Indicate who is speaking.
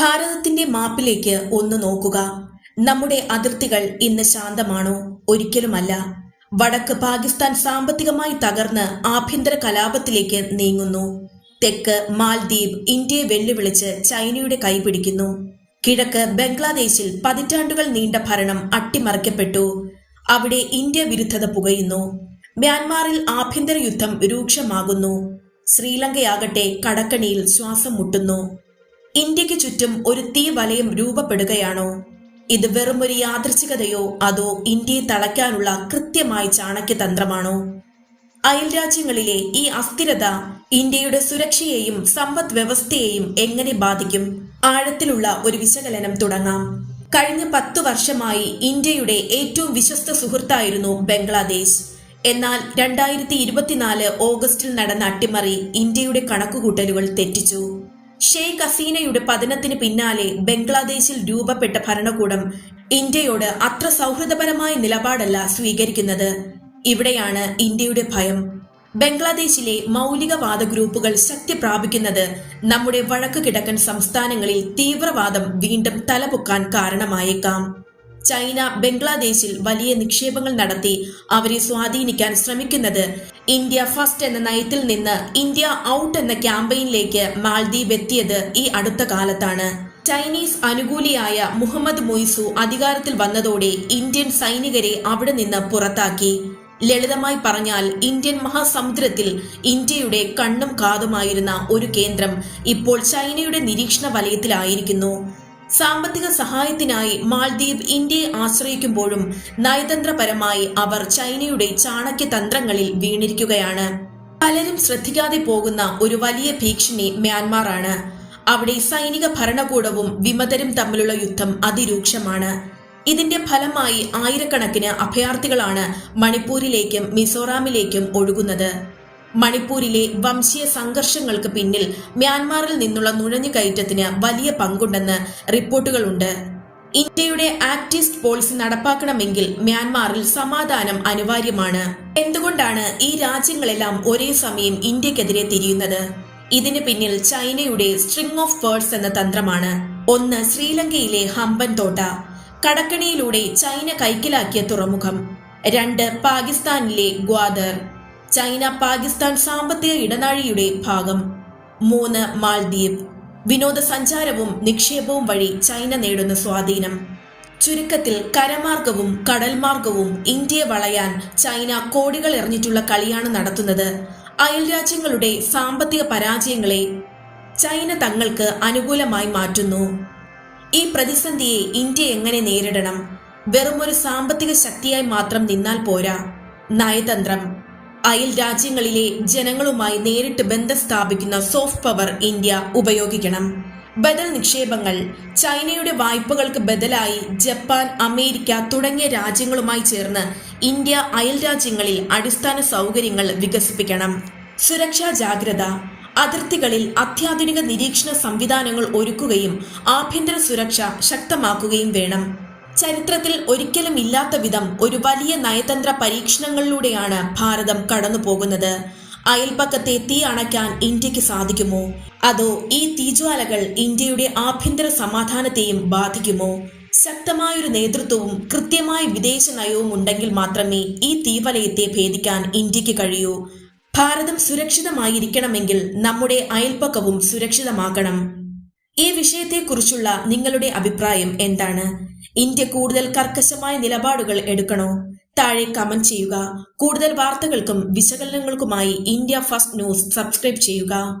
Speaker 1: ഭാരതത്തിന്റെ മാപ്പിലേക്ക് ഒന്ന് നോക്കുക. നമ്മുടെ അതിർത്തികൾ ഇന്ന് ശാന്തമാണോ? ഒരിക്കലുമല്ല. വടക്ക് പാകിസ്ഥാൻ സാമ്പത്തികമായി തകർന്ന് ആഭ്യന്തര കലാപത്തിലേക്ക് നീങ്ങുന്നു. തെക്ക് മാൽദ്വീപ് ഇന്ത്യയെ വെല്ലുവിളിച്ച് ചൈനയുടെ കൈപിടിക്കുന്നു കിഴക്ക് ബംഗ്ലാദേശിൽ പതിറ്റാണ്ടുകൾ നീണ്ട ഭരണം അട്ടിമറിക്കപ്പെട്ടു. അവിടെ ഇന്ത്യ വിരുദ്ധത പുകയുന്നു. മ്യാൻമാറിൽ ആഭ്യന്തര യുദ്ധം രൂക്ഷമാകുന്നു. ശ്രീലങ്കയാകട്ടെ കടക്കണിയിൽ ശ്വാസം മുട്ടുന്നു. ഇന്ത്യയ്ക്ക് ചുറ്റും ഒരു തീ വലയം രൂപപ്പെടുകയാണോ? ഇത് വെറുമൊരു യാദൃച്ഛികതയോ അതോ ഇന്ത്യയെ തളയ്ക്കാനുള്ള കൃത്യമായ ചാണക്യ തന്ത്രമാണോ അയൽരാജ്യങ്ങളിലെ ഈ അസ്ഥിരത ഇന്ത്യയുടെ സുരക്ഷയെയും സമ്പദ് വ്യവസ്ഥയെയും എങ്ങനെ ബാധിക്കും? ആഴത്തിലുള്ള ഒരു വിശകലനം തുടങ്ങാം. കഴിഞ്ഞ പത്തു വർഷമായി ഇന്ത്യയുടെ ഏറ്റവും വിശ്വസ്ത സുഹൃത്തായിരുന്നു ബംഗ്ലാദേശ്. എന്നാൽ രണ്ടായിരത്തി ഇരുപത്തിനാല് ഓഗസ്റ്റിൽ നടന്ന അട്ടിമറി ഇന്ത്യയുടെ കണക്കുകൂട്ടലുകൾ തെറ്റിച്ചു. ഷെയ്ഖ് ഹസീനയുടെ പതനത്തിന് പിന്നാലെ ബംഗ്ലാദേശിൽ രൂപപ്പെട്ട ഭരണകൂടം ഇന്ത്യയോട് അത്ര സൗഹൃദപരമായ നിലപാടല്ല സ്വീകരിക്കുന്നത്. ഇവിടെയാണ് ഇന്ത്യയുടെ ഭയം. ബംഗ്ലാദേശിലെ മൗലികവാദ ഗ്രൂപ്പുകൾ ശക്തി പ്രാപിക്കുന്നത് നമ്മുടെ വടക്കു കിഴക്കൻ സംസ്ഥാനങ്ങളിൽ തീവ്രവാദം വീണ്ടും തലപൊക്കാൻ കാരണമായേക്കാം. ചൈന ബംഗ്ലാദേശിൽ വലിയ നിക്ഷേപങ്ങൾ നടത്തി അവരെ സ്വാധീനിക്കാൻ ശ്രമിക്കുന്നത് ഇന്ത്യ ഫസ്റ്റ് എന്ന നയത്തിൽ നിന്ന് ഇന്ത്യ ഔട്ട് എന്ന ക്യാമ്പയിനിലേക്ക് മാൽദ്വീപ് എത്തിയത് ഈ അടുത്ത കാലത്താണ്. ചൈനീസ് അനുകൂലിയായ മുഹമ്മദ് മൊയ്സു അധികാരത്തിൽ വന്നതോടെ ഇന്ത്യൻ സൈനികരെ അവിടെ നിന്ന് പുറത്താക്കി. ലളിതമായി പറഞ്ഞാൽ ഇന്ത്യൻ മഹാസമുദ്രത്തിൽ ഇന്ത്യയുടെ കണ്ണും കാതുമായിരുന്ന ഒരു കേന്ദ്രം ഇപ്പോൾ ചൈനയുടെ നിരീക്ഷണ വലയത്തിലായിരിക്കുന്നു. സാമ്പത്തിക സഹായത്തിനായി മാൽദ്വീപ് ഇന്ത്യയെ ആശ്രയിക്കുമ്പോഴും നയതന്ത്രപരമായി അവർ ചൈനയുടെ ചാണക്യ തന്ത്രങ്ങളിൽ വീണിരിക്കുകയാണ്. പലരും ശ്രദ്ധിക്കാതെ പോകുന്ന ഒരു വലിയ ഭീഷണി മ്യാൻമാർ ആണ് അവിടെ സൈനിക ഭരണകൂടവും വിമതരും തമ്മിലുള്ള യുദ്ധം അതിരൂക്ഷമാണ്. ഇതിന്റെ ഫലമായി ആയിരക്കണക്കിന് അഭയാർത്ഥികളാണ് മണിപ്പൂരിലേക്കും മിസോറാമിലേക്കും ഒഴുകുന്നത്. മണിപ്പൂരിലെ വംശീയ സംഘർഷങ്ങൾക്ക് പിന്നിൽ മ്യാൻമാറിൽ നിന്നുള്ള നുഴഞ്ഞുകയറ്റത്തിന് വലിയ പങ്കുണ്ടെന്ന് റിപ്പോർട്ടുകളുണ്ട്. ഇന്ത്യയുടെ ആക്ടിസ്റ്റ് പോളിസി നടപ്പാക്കണമെങ്കിൽ മ്യാൻമാറിൽ സമാധാനം അനിവാര്യമാണ്. എന്തുകൊണ്ടാണ് ഈ രാജ്യങ്ങളെല്ലാം ഒരേ സമയം ഇന്ത്യക്കെതിരെ തിരിയുന്നത്? ഇതിന് പിന്നിൽ ചൈനയുടെ സ്ട്രിംഗ് ഓഫ് പേഴ്സ് എന്ന തന്ത്രമാണ്. ഒന്ന് ശ്രീലങ്കയിലെ ഹമ്പൻ തോട്ട കടക്കണിയിലൂടെ ചൈന കൈക്കലാക്കിയ തുറമുഖം. രണ്ട് പാകിസ്ഥാനിലെ ഗ്വാദർ. ചൈന പാകിസ്ഥാൻ സാമ്പത്തിക ഇടനാഴിയുടെ ഭാഗം. മൂന്ന് മാൽദ്വീപ്. വിനോദസഞ്ചാരവും നിക്ഷേപവും വഴി ചൈന നേടുന്ന സ്വാധീനം. ചുരുക്കത്തിൽ കരമാർഗവും കടൽമാർഗവും ഇന്ത്യയെ വളയാൻ ചൈന കോടികൾ എറിഞ്ഞിട്ടുള്ള കളിയാണ് നടത്തുന്നത്. അയൽരാജ്യങ്ങളുടെ സാമ്പത്തിക പരാജയങ്ങളെ ചൈന തങ്ങൾക്ക് അനുകൂലമായി മാറ്റുന്നു. ഈ പ്രതിസന്ധിയെ ഇന്ത്യ എങ്ങനെ നേരിടണം? വെറുമൊരു സാമ്പത്തിക ശക്തിയായി മാത്രം നിന്നാൽ പോരാ. നയതന്ത്രം. അയൽ രാജ്യങ്ങളിലെ ജനങ്ങളുമായി നേരിട്ട് ബന്ധം സ്ഥാപിക്കുന്ന സോഫ്റ്റ് പവർ ഇന്ത്യ ഉപയോഗിക്കണം. ബദൽ നിക്ഷേപങ്ങൾ ചൈനയുടെ വായ്പകൾക്ക് ബദലായി ജപ്പാൻ അമേരിക്ക തുടങ്ങിയ രാജ്യങ്ങളുമായി ചേർന്ന് ഇന്ത്യ അയൽ രാജ്യങ്ങളിൽ അടിസ്ഥാന സൗകര്യങ്ങൾ വികസിപ്പിക്കണം. സുരക്ഷാ ജാഗ്രത അതിർത്തികളിൽ അത്യാധുനിക നിരീക്ഷണ സംവിധാനങ്ങൾ ഒരുക്കുകയും ആഭ്യന്തര സുരക്ഷ ശക്തമാക്കുകയും വേണം. ചരിത്രത്തിൽ ഒരിക്കലും ഇല്ലാത്ത വിധം ഒരു വലിയ നയതന്ത്ര പരീക്ഷണങ്ങളിലൂടെയാണ് ഭാരതം കടന്നു പോകുന്നത് അയൽപക്കത്തെ തീ അണയ്ക്കാൻ ഇന്ത്യയ്ക്ക് സാധിക്കുമോ? അതോ ഈ തീജ്വാലകൾ ഇന്ത്യയുടെ ആഭ്യന്തര സമാധാനത്തെയും ബാധിക്കുമോ? ശക്തമായൊരു നേതൃത്വവും കൃത്യമായ വിദേശ നയവും ഉണ്ടെങ്കിൽ മാത്രമേ ഈ തീവലയത്തെ ഭേദിക്കാൻ ഇന്ത്യയ്ക്ക് കഴിയൂ. ഭാരതം സുരക്ഷിതമായിരിക്കണമെങ്കിൽ നമ്മുടെ അയൽപ്പക്കവും സുരക്ഷിതമാകണം. ഈ വിഷയത്തെക്കുറിച്ചുള്ള നിങ്ങളുടെ അഭിപ്രായം എന്താണ്? ഇന്ത്യ കൂടുതൽ കർക്കശമായ നിലപാടുകൾ എടുക്കണോ? താഴെ കമന്റ് ചെയ്യുക. കൂടുതൽ വാർത്തകൾക്കും വിശകലനങ്ങൾക്കുമായി ഇന്ത്യ ഫസ്റ്റ് ന്യൂസ് സബ്സ്ക്രൈബ് ചെയ്യുക.